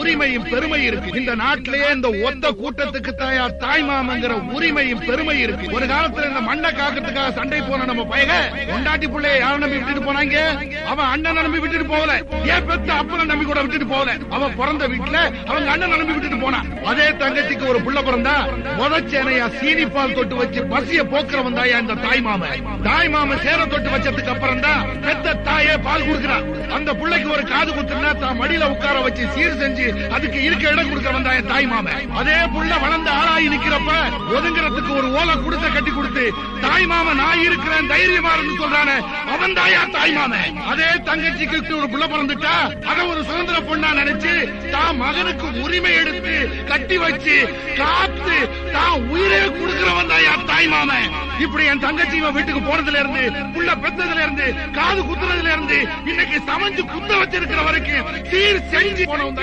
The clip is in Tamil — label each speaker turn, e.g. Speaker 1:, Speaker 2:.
Speaker 1: உரிமையும் பெருமை இருக்கு. இந்த நாட்டிலேயே இந்த ஒத்த கூட்டத்துக்கு தாயா தாய் மாமங்கிற உரிமையும் பெருமை இருக்கு. ஒரு காலத்துல இந்த மண்ணை காக்கிறதுக்காக சண்டை போன நம்ம பையக கொண்டாட்டி பிள்ளைய யாரை நம்பி விட்டுட்டு போனாங்க? அவன் அண்ணன் நம்பி விட்டுட்டு போகல. ஏன் பெத்த அப்பனை நம்பி கூட விட்டுட்டு போகல? அவன் பிறந்த வீட்டுல அவங்க அண்ணன் நம்பி விட்டுட்டு போனான் அதே தங்கச்சிக்கு ஒரு புள்ள பிறந்தா முதச்சேனையா சீனி பால் தொட்டு வச்சு பசிய போக்குறவன் தாயா இந்த தாய் மாமன் தாய் மாமன் சேர தொட்டு வச்சதுக்கு அப்புறம் தான் பெத்த தாயே பால் கொடுக்கிறான். அந்த புள்ளைக்கு ஒரு காது குத்துனா தான் மடியில உட்கார வச்சு சீர் செஞ்சு அதுக்கு இருக்க இடம் கொடுக்கிறவன் தான் என் தாய் மாமன். அதே புள்ள வளர்ந்து ஆளாகி நிக்கிறப்ப ஒதுங்குறதுக்கு ஒரு ஓலை கொடுத்த கட்டி கொடுத்து தாய் மாமன் நான் இருக்கிறேன் தைரியமா இருந்து சொல்றானே. அவன் தாயா தாய் மாமன்? அதே தங்கச்சிக்கு ஒரு புள்ள பிறந்துட்டா அத ஒரு சுதந்திர பொண்ணா நினைச்சு தான் மகனுக்கு உரிமை எடுத்து கட்டி வச்சு காத்து தான் உயிரே கொடுக்கிறவன் தாயா தாய் மாமன். இப்படி என் தங்கச்சி இவன் வீட்டுக்கு போனதுல இருந்து புள்ள பெத்ததுல இருந்து காது குத்துறதுல இருந்து இன்னைக்கு சமைஞ்சு குத்த வச்சிருக்கிற வரைக்கும் சீர் செஞ்சு போனவன்